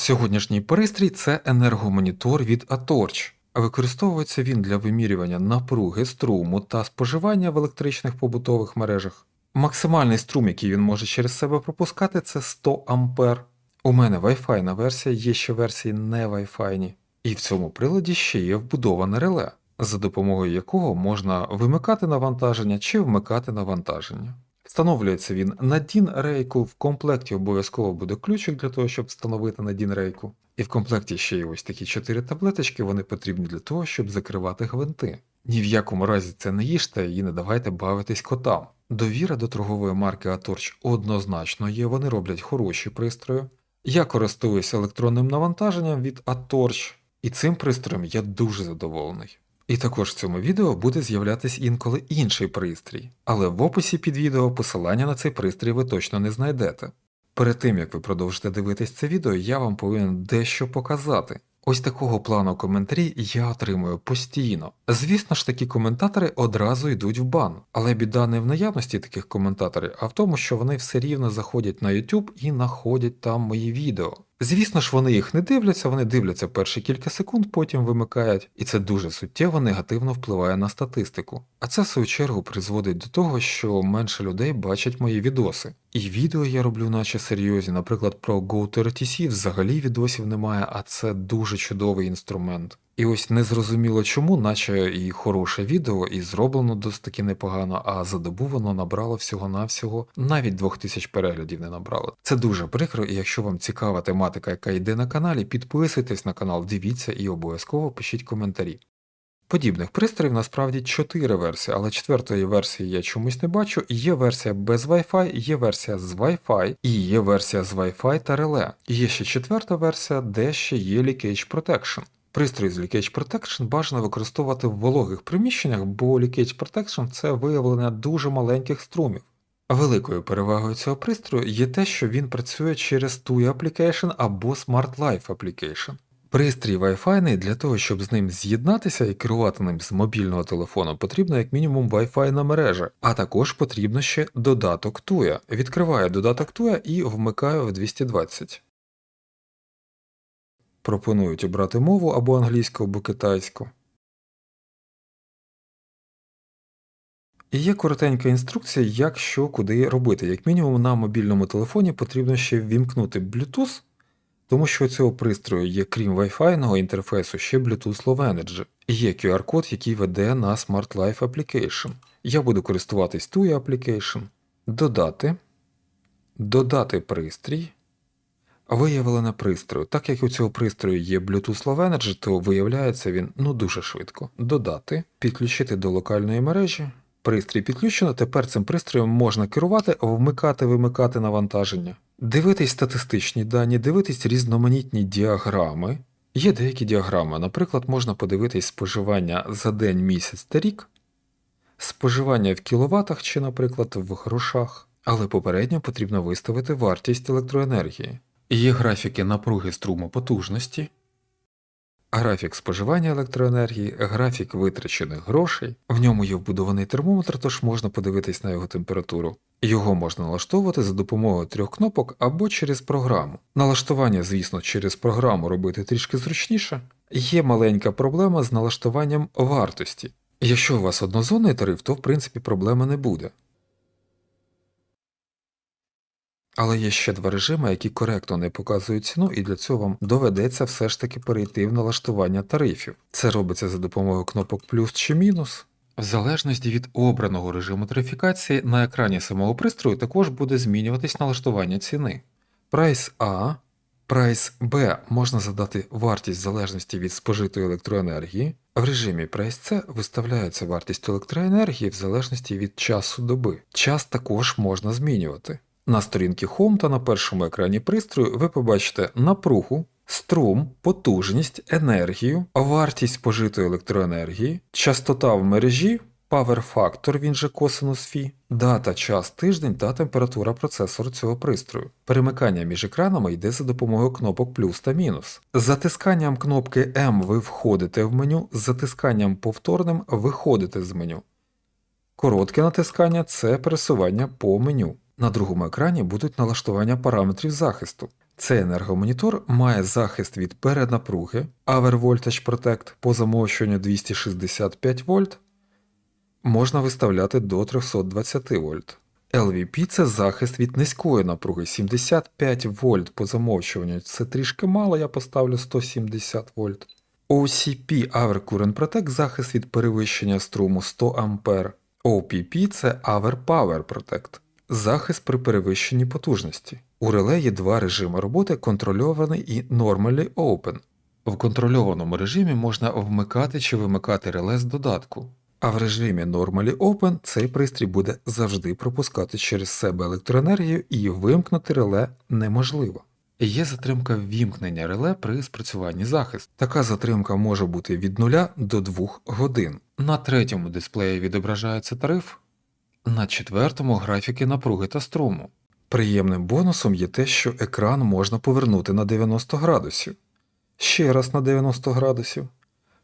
Сьогоднішній пристрій це енергомонітор від Atorch. Використовується він для вимірювання напруги, струму та споживання в електричних побутових мережах. Максимальний струм, який він може через себе пропускати, це 100 А. У мене Wi-Fi версія, є ще версії не Wi-Fi. І в цьому приладі ще є вбудоване реле, за допомогою якого можна вимикати навантаження чи вмикати навантаження. Встановлюється він на DIN рейку, в комплекті обов'язково буде ключик для того, щоб встановити на DIN рейку. І в комплекті ще є ось такі чотири таблеточки, вони потрібні для того, щоб закривати гвинти. Ні в якому разі це не їжте і не давайте бавитись котам. Довіра до торгової марки Atorch однозначно є, вони роблять хороші пристрої. Я користуюся електронним навантаженням від Atorch, і цим пристроєм я дуже задоволений. І також в цьому відео буде з'являтись інколи інший пристрій, але в описі під відео посилання на цей пристрій ви точно не знайдете. Перед тим як ви продовжите дивитись це відео, я вам повинен дещо показати. Ось такого плану коментарі я отримую постійно. Звісно ж, такі коментатори одразу йдуть в бан, але біда не в наявності таких коментаторів, а в тому, що вони все рівно заходять на YouTube і знаходять там мої відео. Звісно ж, вони їх не дивляться, вони дивляться перші кілька секунд, потім вимикають, і це дуже суттєво негативно впливає на статистику. А це в свою чергу призводить до того, що менше людей бачать мої відоси. І відео я роблю наче серйозні, наприклад, про GoToRTC взагалі відосів немає, а це дуже чудовий інструмент. І ось незрозуміло чому, наче і хороше відео, і зроблено досить таки непогано, а за добу воно набрало всього-навсього навіть 2000 переглядів не набрало. Це дуже прикро, і якщо вам цікава тематика, яка йде на каналі, підписуйтесь на канал, дивіться і обов'язково пишіть коментарі. Подібних пристроїв насправді 4 версії, але четвертої версії я чомусь не бачу. Є версія без Wi-Fi, є версія з Wi-Fi і є версія з Wi-Fi та реле. Є ще четверта версія, де ще є Leakage Protection. Пристрій з Leakage Protection бажано використовувати в вологих приміщеннях, бо Leakage Protection це виявлення дуже маленьких струмів. Великою перевагою цього пристрою є те, що він працює через TUI Application або Smart Life Application. Пристрій Wi-Fi для того, щоб з ним з'єднатися і керувати ним з мобільного телефону, потрібно як мінімум Wi-Fi на мережа, а також потрібно ще додаток TUI. Відкриваю додаток TUI і вмикаю в 220. Пропонують обрати мову або англійську, або китайську. І є коротенька інструкція, як що куди робити. Як мінімум на мобільному телефоні потрібно ще ввімкнути Bluetooth, тому що у цього пристрою є, крім Wi-Fi інтерфейсу, ще Bluetooth Low Energy. І є QR-код, який веде на Smart Life Application. Я буду користуватись TUI Application. Додати. Додати пристрій. Виявлено пристрою. Так як у цього пристрою є Bluetooth Low Energy, то виявляється він ну дуже швидко. Додати, підключити до локальної мережі. Пристрій підключено, тепер цим пристроєм можна керувати, вмикати, вимикати навантаження, дивитись статистичні дані, дивитись різноманітні діаграми. Є деякі діаграми, наприклад, можна подивитись споживання за день, місяць та рік, споживання в кіловатах чи, наприклад, в грошах, але попередньо потрібно виставити вартість електроенергії. Є графіки напруги струму потужності, графік споживання електроенергії, графік витрачених грошей. В ньому є вбудований термометр, тож можна подивитись на його температуру. Його можна налаштовувати за допомогою трьох кнопок або через програму. Налаштування, звісно, через програму робити трішки зручніше. Є маленька проблема з налаштуванням вартості. Якщо у вас однозонний тариф, то в принципі проблеми не буде. Але є ще два режими, які коректно не показують ціну, і для цього вам доведеться все ж таки перейти в налаштування тарифів. Це робиться за допомогою кнопок плюс чи мінус. В залежності від обраного режиму тарифікації на екрані самого пристрою також буде змінюватись налаштування ціни. Прайс А, прайс Б можна задати вартість в залежності від спожитої електроенергії. В режимі Price C виставляється вартість електроенергії в залежності від часу доби. Час також можна змінювати. На сторінці Home та на першому екрані пристрою ви побачите напругу, струм, потужність, енергію, вартість спожитої електроенергії, частота в мережі, Power Factor, він же косинус Фі, дата, час, тиждень та температура процесору цього пристрою. Перемикання між екранами йде за допомогою кнопок плюс та мінус. Затисканням кнопки M ви входите в меню, з затисканням повторним виходите з меню. Коротке натискання це пересування по меню. На другому екрані будуть налаштування параметрів захисту. Цей енергомонітор має захист від перенапруги Hour Voltage Protect по замовчуванню 265 вольт, можна виставляти до 320 вольт. LVP це захист від низької напруги 75 вольт по замовчуванню. Це трішки мало, я поставлю 170 вольт. OCP Hour Current Protect захист від перевищення струму 100 А. OPP це Hour Power Protect захист при перевищенні потужності. У реле є два режими роботи контрольований і Normally Open. В контрольованому режимі можна вмикати чи вимикати реле з додатку. А в режимі Normally Open цей пристрій буде завжди пропускати через себе електроенергію і вимкнути реле неможливо. Є затримка ввімкнення реле при спрацюванні захисту. Така затримка може бути від 0 до 2 годин. На третьому дисплеї відображається тариф, на четвертому графіки напруги та струму. Приємним бонусом є те, що екран можна повернути на 90 градусів, ще раз на 90 градусів,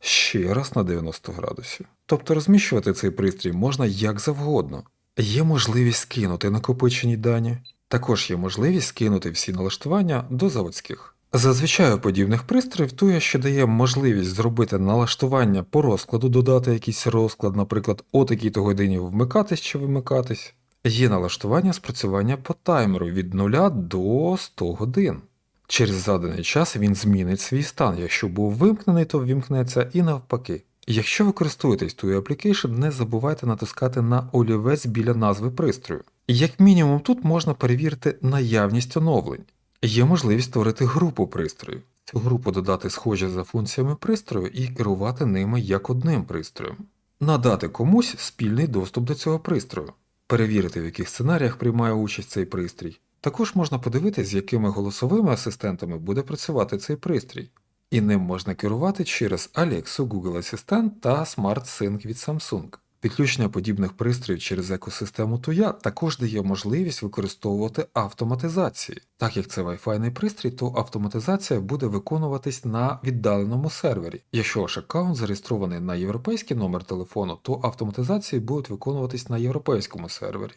ще раз на 90 градусів. Тобто розміщувати цей пристрій можна як завгодно. Є можливість скинути накопичені дані, також є можливість скинути всі налаштування до заводських. Зазвичай у подібних пристроїв туя ще дає можливість зробити налаштування по розкладу, додати якийсь розклад, наприклад, о такій-то годині вмикатись чи вимикатись. Є налаштування спрацювання по таймеру від 0 до 100 годин. Через заданий час він змінить свій стан. Якщо був вимкнений, то ввімкнеться і навпаки. Якщо ви користуєтесь тою Application, не забувайте натискати на олівець біля назви пристрою. Як мінімум, тут можна перевірити наявність оновлень. Є можливість створити групу пристроїв. Цю групу додати схожі за функціями пристрою і керувати ними як одним пристроєм, надати комусь спільний доступ до цього пристрою, перевірити, в яких сценаріях приймає участь цей пристрій. Також можна подивитися, з якими голосовими асистентами буде працювати цей пристрій, і ним можна керувати через Alexa, Google Assistant та Smart Sync від Samsung. Підключення подібних пристроїв через екосистему Туя також дає можливість використовувати автоматизації. Так як це Wi-Fi пристрій, то автоматизація буде виконуватись на віддаленому сервері. Якщо ваш аккаунт зареєстрований на європейський номер телефону, то автоматизації будуть виконуватись на європейському сервері.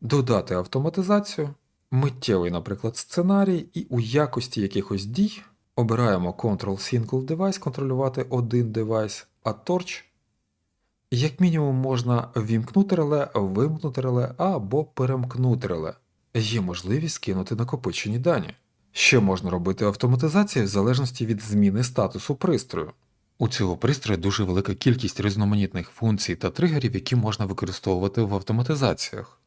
Додати автоматизацію, миттєвий, наприклад, сценарій, і у якості якихось дій обираємо Ctrl Single Device, контролювати один девайс, а Torch як мінімум можна ввімкнути реле, вимкнути реле або перемкнути реле. Є можливість скинути накопичені дані. Ще можна робити автоматизацію в залежності від зміни статусу пристрою. У цього пристрою дуже велика кількість різноманітних функцій та тригерів, які можна використовувати в автоматизаціях.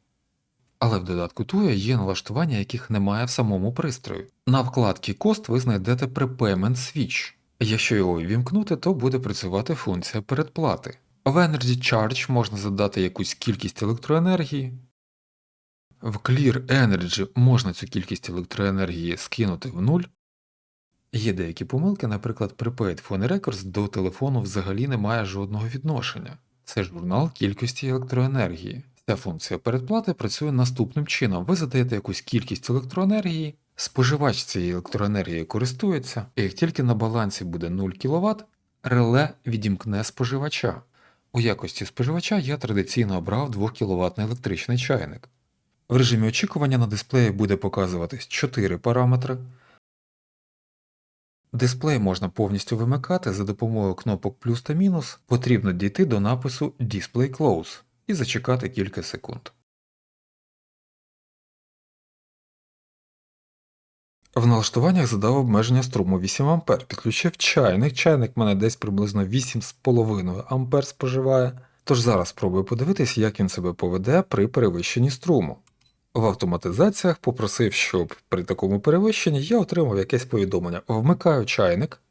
Але в додатку TUI є налаштування, яких немає в самому пристрої. На вкладці Cost ви знайдете Prepayment Switch. Якщо його ввімкнути, то буде працювати функція передплати. В Energy Charge можна задати якусь кількість електроенергії. В Clear Energy можна цю кількість електроенергії скинути в нуль. Є деякі помилки, наприклад, Prepaid Phone Records до телефону взагалі не має жодного відношення. Це журнал кількості електроенергії. Ця функція передплати працює наступним чином: ви задаєте якусь кількість електроенергії, споживач цієї електроенергії користується, і як тільки на балансі буде 0 кВт, реле відімкне споживача. У якості споживача я традиційно обрав 2 кВт електричний чайник. В режимі очікування на дисплеї буде показуватись 4 параметри. Дисплей можна повністю вимикати за допомогою кнопок плюс та мінус, потрібно дійти до напису Display Close і зачекати кілька секунд. В налаштуваннях задав обмеження струму 8 А, підключив чайник. Чайник в мене десь приблизно 8,5 А споживає. Тож зараз спробую подивитись, як він себе поведе при перевищенні струму. В автоматизаціях попросив, щоб при такому перевищенні я отримав якесь повідомлення. Вмикаю чайник.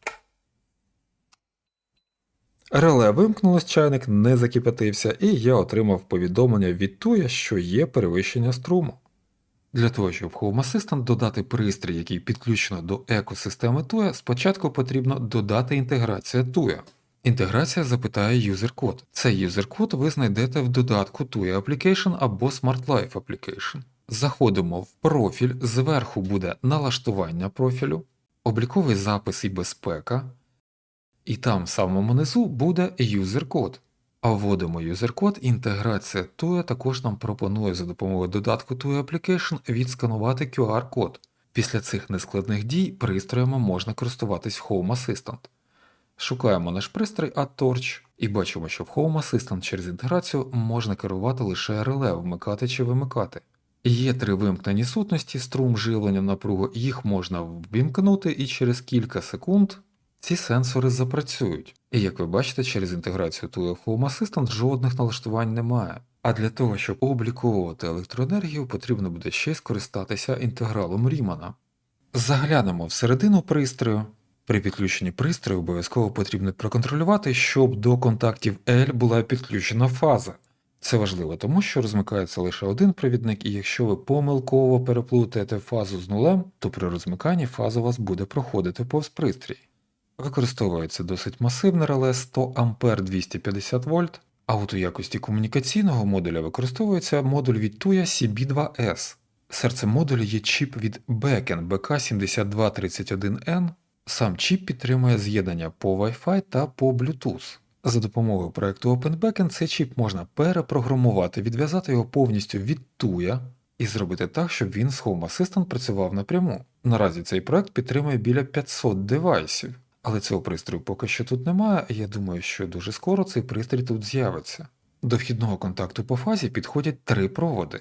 Реле вимкнулось, чайник не закипятився, і я отримав повідомлення від Туя, що є перевищення струму. Для того, щоб Home Assistant додати пристрій, який підключено до екосистеми TUA, спочатку потрібно додати інтеграція TUA. Інтеграція запитає юзер-код. Цей юзер-код ви знайдете в додатку TUA Application або Smart Life Application. Заходимо в профіль, зверху буде налаштування профілю, обліковий запис і безпека, і там в самому низу буде юзер-код. А вводимо юзер-код, інтеграція TUE також нам пропонує за допомогою додатку TUE Application відсканувати QR-код. Після цих нескладних дій пристроями можна користуватись Home Assistant. Шукаємо наш пристрій AdTorch і бачимо, що в Home Assistant через інтеграцію можна керувати лише реле, вмикати чи вимикати. Є три вимкнені сутності, струм живлення напругу, їх можна ввімкнути і через кілька секунд ці сенсори запрацюють. І як ви бачите, через інтеграцію TUI Home Assistant жодних налаштувань немає. А для того, щоб обліковувати електроенергію, потрібно буде ще й скористатися інтегралом Рімана. Заглянемо всередину пристрою. При підключенні пристрою обов'язково потрібно проконтролювати, щоб до контактів L була підключена фаза. Це важливо, тому що розмикається лише один провідник, і якщо ви помилково переплутаєте фазу з нулем, то при розмиканні фаза у вас буде проходити повз пристрій. Використовується досить масивне реле 100 А 250 вольт, а от у якості комунікаційного модуля використовується модуль від TUIA CB2S. Серцем модуля є чіп від Beacon BK7231N. Сам чіп підтримує з'єднання по Wi-Fi та по Bluetooth. За допомогою проекту OpenBeacon цей чіп можна перепрограмувати, відв'язати його повністю від TUIA і зробити так, щоб він з Home Assistant працював напряму. Наразі цей проект підтримує біля 500 девайсів, але цього пристрою поки що тут немає, і я думаю, що дуже скоро цей пристрій тут з'явиться. До вхідного контакту по фазі підходять три проводи.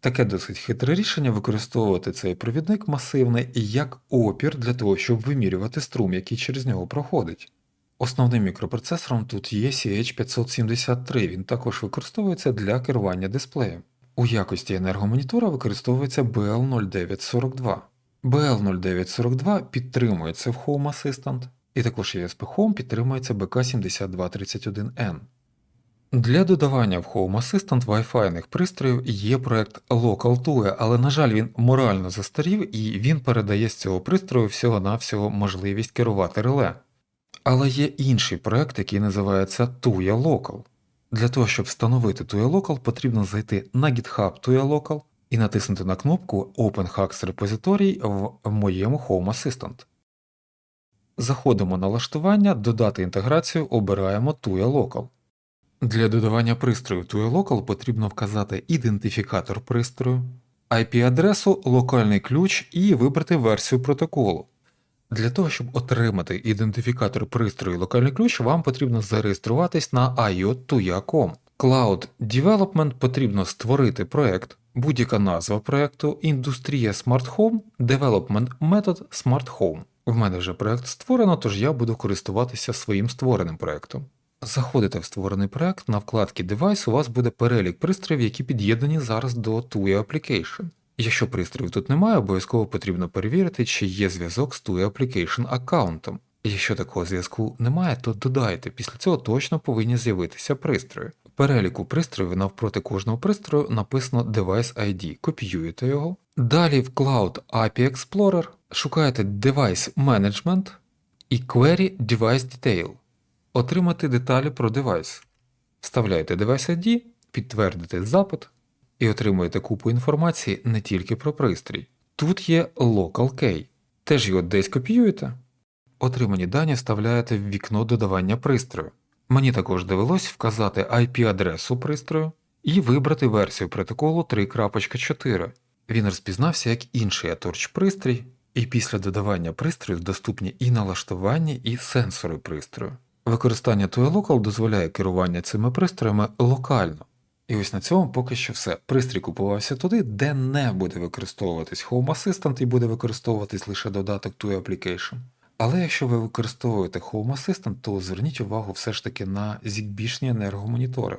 Таке досить хитре рішення використовувати цей провідник масивний як опір для того, щоб вимірювати струм, який через нього проходить. Основним мікропроцесором тут є CH573, він також використовується для керування дисплеєм. У якості енергомонітора використовується BL0942. BL0942 підтримується в Home Assistant, і також ESP Home підтримується BK7231N. Для додавання в Home Assistant Wi-Fi пристроїв є проект LocalTue, але, на жаль, він морально застарів і він передає з цього пристрою всього-навсього можливість керувати реле. Але є інший проект, який називається TUIA Local. Для того, щоб встановити TUIA Local, потрібно зайти на GitHub TUIA Local і натиснути на кнопку Open Hacks Repository в моєму Home Assistant. Заходимо на налаштування, додати інтеграцію, обираємо TUIA Local. Для додавання пристрою TUI Local потрібно вказати ідентифікатор пристрою, IP-адресу, локальний ключ і вибрати версію протоколу. Для того, щоб отримати ідентифікатор пристрою і локальний ключ, вам потрібно зареєструватись на IOTUIA.com. Cloud Development потрібно створити проект, будь-яка назва проекту, індустрія Smart Home, Development Method Smart Home. В мене вже проект створено, тож я буду користуватися своїм створеним проектом. Заходите в створений проект, на вкладці Device у вас буде перелік пристроїв, які під'єднані зараз до TUI Application. Якщо пристроїв тут немає, обов'язково потрібно перевірити, чи є зв'язок з TUI Application аккаунтом. Якщо такого зв'язку немає, то додайте, після цього точно повинні з'явитися пристрої. Переліку пристроїв навпроти кожного пристрою написано Device ID, копіюєте його. Далі в Cloud API Explorer шукаєте Device Management і Query Device Detail. Отримати деталі про девайс. Вставляєте Device ID, підтвердите запит і отримуєте купу інформації не тільки про пристрій. Тут є Local Key. Теж його десь копіюєте. Отримані дані вставляєте в вікно додавання пристрою. Мені також довелось вказати IP-адресу пристрою і вибрати версію протоколу 3.4. Він розпізнався як інший ATORCH пристрій, і після додавання пристрою доступні і налаштування, і сенсори пристрою. Використання TUI дозволяє керування цими пристроями локально. І ось на цьому поки що все. Пристрій купувався туди, де не буде використовуватись Home Assistant і буде використовуватись лише додаток TUI Application. Але якщо ви використовуєте Home Assistant, то зверніть увагу все ж таки на зігбішні енергомонітори.